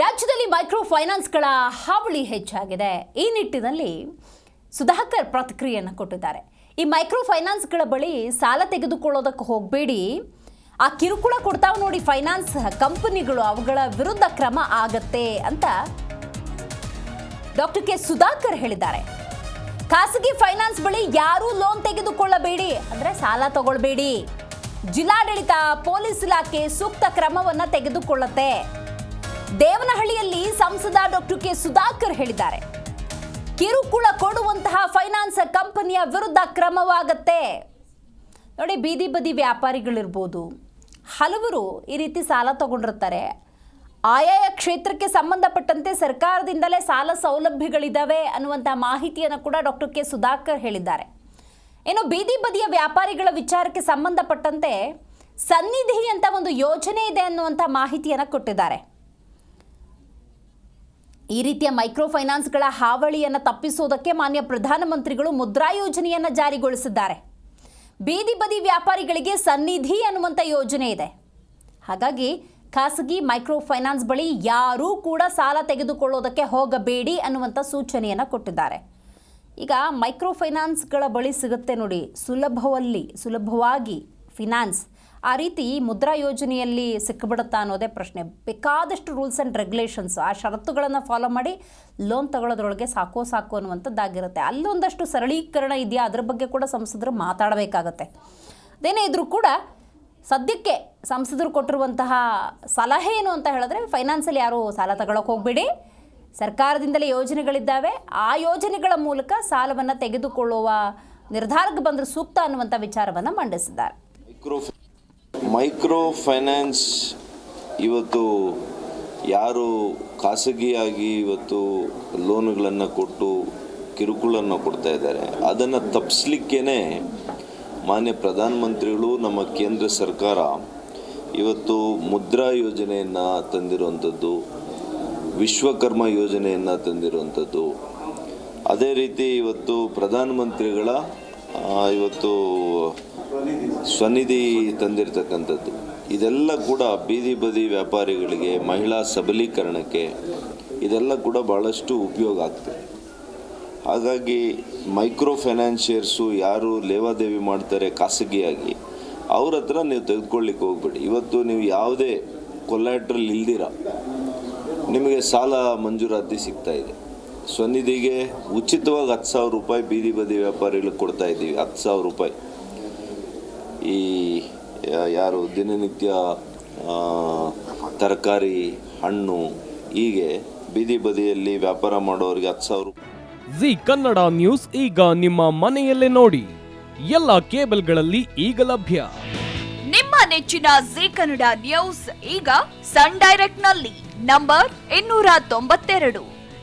ರಾಜ್ಯದಲ್ಲಿ ಮೈಕ್ರೋ ಫೈನಾನ್ಸ್ಗಳ ಹಾವಳಿ ಹೆಚ್ಚಾಗಿದೆ. ಈ ನಿಟ್ಟಿನಲ್ಲಿ ಸುಧಾಕರ್ ಪ್ರತಿಕ್ರಿಯೆಯನ್ನು ಕೊಟ್ಟಿದ್ದಾರೆ. ಈ ಮೈಕ್ರೋ ಫೈನಾನ್ಸ್ಗಳ ಬಳಿ ಸಾಲ ತೆಗೆದುಕೊಳ್ಳೋದಕ್ಕೆ ಹೋಗಬೇಡಿ. ಆ ಕಿರುಕುಳ ಕೊಡ್ತಾವ್ ನೋಡಿ ಫೈನಾನ್ಸ್ ಕಂಪನಿಗಳು, ಅವುಗಳ ವಿರುದ್ಧ ಕ್ರಮ ಆಗತ್ತೆ ಅಂತ ಡಾಕ್ಟರ್ ಕೆ. ಸುಧಾಕರ್ ಹೇಳಿದ್ದಾರೆ. ಖಾಸಗಿ ಫೈನಾನ್ಸ್ ಬಳಿ ಯಾರೂ ಲೋನ್ ತೆಗೆದುಕೊಳ್ಳಬೇಡಿ, ಅಂದ್ರೆ ಸಾಲ ತಗೊಳ್ಬೇಡಿ. ಜಿಲ್ಲಾಡಳಿತ, ಪೊಲೀಸ್ ಇಲಾಖೆ ಸೂಕ್ತ ಕ್ರಮವನ್ನ ತೆಗೆದುಕೊಳ್ಳುತ್ತೆ. ದೇವನಹಳ್ಳಿಯಲ್ಲಿ ಸಂಸದ ಡಾಕ್ಟರ್ ಕೆ ಸುಧಾಕರ್ ಹೇಳಿದ್ದಾರೆ. ಕಿರುಕುಳ ಕೊಡುವಂತಹ ಫೈನಾನ್ಸ್ ಕಂಪನಿಯ ವಿರುದ್ಧ ಕ್ರಮವಾಗತ್ತೆ. ನೋಡಿ, ಬೀದಿ ಬದಿ ವ್ಯಾಪಾರಿಗಳಿರ್ಬೋದು. ಹಲವರು ಈ ರೀತಿ ಸಾಲ ತಗೊಂಡಿರ್ತಾರೆ. ಆಯಾಯ ಕ್ಷೇತ್ರಕ್ಕೆ ಸಂಬಂಧಪಟ್ಟಂತೆ ಸರ್ಕಾರದಿಂದಲೇ ಸಾಲ ಸೌಲಭ್ಯಗಳಿದ್ದಾವೆ ಅನ್ನುವಂಥ ಮಾಹಿತಿಯನ್ನು ಕೂಡ ಡಾಕ್ಟರ್ ಕೆ ಸುಧಾಕರ್ ಹೇಳಿದ್ದಾರೆ. ಇನ್ನು ಬೀದಿ ಬದಿಯ ವ್ಯಾಪಾರಿಗಳ ವಿಚಾರಕ್ಕೆ ಸಂಬಂಧಪಟ್ಟಂತೆ ಸನ್ನಿಧಿ ಅಂತ ಒಂದು ಯೋಜನೆ ಇದೆ ಅನ್ನುವಂಥ ಮಾಹಿತಿಯನ್ನು ಕೊಟ್ಟಿದ್ದಾರೆ. ಈ ರೀತಿಯ ಮೈಕ್ರೋ ಫೈನಾನ್ಸ್ಗಳ ಹಾವಳಿಯನ್ನು ತಪ್ಪಿಸೋದಕ್ಕೆ ಮಾನ್ಯ ಪ್ರಧಾನಮಂತ್ರಿಗಳು ಮುದ್ರಾ ಯೋಜನೆಯನ್ನು ಜಾರಿಗೊಳಿಸಿದ್ದಾರೆ. ಬೀದಿ ಬದಿ ವ್ಯಾಪಾರಿಗಳಿಗೆ ಸನ್ನಿಧಿ ಅನ್ನುವಂಥ ಯೋಜನೆ ಇದೆ. ಹಾಗಾಗಿ ಖಾಸಗಿ ಮೈಕ್ರೋ ಫೈನಾನ್ಸ್ ಬಳಿ ಯಾರೂ ಕೂಡ ಸಾಲ ತೆಗೆದುಕೊಳ್ಳೋದಕ್ಕೆ ಹೋಗಬೇಡಿ ಅನ್ನುವಂಥ ಸೂಚನೆಯನ್ನು ಕೊಟ್ಟಿದ್ದಾರೆ. ಈಗ ಮೈಕ್ರೋ ಫೈನಾನ್ಸ್ಗಳ ಬಳಿ ಸಿಗುತ್ತೆ ನೋಡಿ, ಸುಲಭವಲ್ಲಿ, ಸುಲಭವಾಗಿ ಫಿನಾನ್ಸ್ ಆ ರೀತಿ ಮುದ್ರಾ ಯೋಜನೆಯಲ್ಲಿ ಸಿಕ್ಕಿಬಿಡುತ್ತಾ ಅನ್ನೋದೇ ಪ್ರಶ್ನೆ. ಬೇಕಾದಷ್ಟು ರೂಲ್ಸ್ ಆ್ಯಂಡ್ ರೆಗ್ಯುಲೇಷನ್ಸ್, ಆ ಷರತ್ತುಗಳನ್ನು ಫಾಲೋ ಮಾಡಿ ಲೋನ್ ತಗೊಳ್ಳೋದ್ರೊಳಗೆ ಸಾಕೋ ಸಾಕು ಅನ್ನುವಂಥದ್ದಾಗಿರುತ್ತೆ. ಅಲ್ಲೊಂದಷ್ಟು ಸರಳೀಕರಣ ಇದೆಯಾ? ಅದ್ರ ಬಗ್ಗೆ ಕೂಡ ಸಂಸದರು ಮಾತಾಡಬೇಕಾಗತ್ತೆ. ಅದೇನೇ ಇದ್ರೂ ಕೂಡ ಸದ್ಯಕ್ಕೆ ಸಂಸದರು ಕೊಟ್ಟಿರುವಂತಹ ಸಲಹೆ ಏನು ಅಂತ ಹೇಳಿದ್ರೆ, ಫೈನಾನ್ಸಲ್ಲಿ ಯಾರೂ ಸಾಲ ತಗೊಳಕ್ಕೆ ಹೋಗಬೇಡಿ. ಸರ್ಕಾರದಿಂದಲೇ ಯೋಜನೆಗಳಿದ್ದಾವೆ. ಆ ಯೋಜನೆಗಳ ಮೂಲಕ ಸಾಲವನ್ನು ತೆಗೆದುಕೊಳ್ಳುವ ನಿರ್ಧಾರಕ್ಕೆ ಬಂದರೆ ಸೂಕ್ತ ಅನ್ನುವಂಥ ವಿಚಾರವನ್ನು ಮಂಡಿಸಿದ್ದಾರೆ. ಮೈಕ್ರೋ ಫೈನಾನ್ಸ್ ಇವತ್ತು ಯಾರು ಖಾಸಗಿಯಾಗಿ ಇವತ್ತು ಲೋನ್ಗಳನ್ನು ಕೊಟ್ಟು ಕಿರುಕುಳನ್ನು ಕೊಡ್ತಾ ಇದ್ದಾರೆ, ಅದನ್ನು ತಪ್ಪಿಸ್ಲಿಕ್ಕೇ ಮಾನ್ಯ ಪ್ರಧಾನಮಂತ್ರಿಗಳು ನಮ್ಮ ಕೇಂದ್ರ ಸರ್ಕಾರ ಇವತ್ತು ಮುದ್ರಾ ಯೋಜನೆಯನ್ನು ತಂದಿರುವಂಥದ್ದು, ವಿಶ್ವಕರ್ಮ ಯೋಜನೆಯನ್ನು ತಂದಿರುವಂಥದ್ದು. ಅದೇ ರೀತಿ ಇವತ್ತು ಪ್ರಧಾನಮಂತ್ರಿಗಳ ಇವತ್ತು ಸ್ವನಿಧಿ ತಂದಿರತಕ್ಕಂಥದ್ದು. ಇದೆಲ್ಲ ಕೂಡ ಬೀದಿ ಬದಿ ವ್ಯಾಪಾರಿಗಳಿಗೆ ಮಹಿಳಾ ಸಬಲೀಕರಣಕ್ಕೆ ಇದೆಲ್ಲ ಕೂಡ ಭಾಳಷ್ಟು ಉಪಯೋಗ ಆಗ್ತದೆ. ಹಾಗಾಗಿ ಮೈಕ್ರೋ ಫೈನಾನ್ಷಿಯರ್ಸು ಯಾರು ಲೇವಾದೇವಿ ಮಾಡ್ತಾರೆ ಖಾಸಗಿಯಾಗಿ, ಅವ್ರ ಹತ್ರ ನೀವು ತೆಗೆದುಕೊಳ್ಳಿಕ್ಕೆ ಹೋಗ್ಬೇಡಿ. ಇವತ್ತು ನೀವು ಯಾವುದೇ ಕೊಲ್ಯಾಟ್ರಲ್ಲಿ ಇಲ್ದಿರ ನಿಮಗೆ ಸಾಲ ಮಂಜೂರಾತಿ ಸಿಗ್ತಾ ಇದೆ. ಸ್ವನಿಧಿಗೆ ಉಚಿತವಾಗಿ ಹತ್ತು ಸಾವಿರ ರೂಪಾಯಿ ಬೀದಿ ಬದಿ ವ್ಯಾಪಾರಿಗಳಿಗೆ ಕೊಡ್ತಾ ಇದ್ದೀವಿ ಹತ್ತು ಸಾವಿರ ರೂಪಾಯಿ. ಈ ಯಾರು ದಿನನಿತ್ಯ ತರಕಾರಿ ಹಣ್ಣು ಹೀಗೆ ಬೀದಿ ಬದಿಯಲ್ಲಿ ವ್ಯಾಪಾರ ಮಾಡೋರಿಗೆ ಹತ್ತು ಸಾವಿರ ರೂಪಾಯಿ. ಜಿ ಕನ್ನಡ ನ್ಯೂಸ್ ಈಗ ನಿಮ್ಮ ಮನೆಯಲ್ಲೇ ನೋಡಿ ಎಲ್ಲ ಕೇಬಲ್ಗಳಲ್ಲಿ ಈಗ ಲಭ್ಯ. ನಿಮ್ಮ ನೆಚ್ಚಿನ ಜಿ ಕನ್ನಡ ನ್ಯೂಸ್ ಈಗ ಸನ್ ಡೈರೆಕ್ಟ್ನಲ್ಲಿ ನಂಬರ್ ಇನ್ನೂರ ತೊಂಬತ್ತೆರಡು.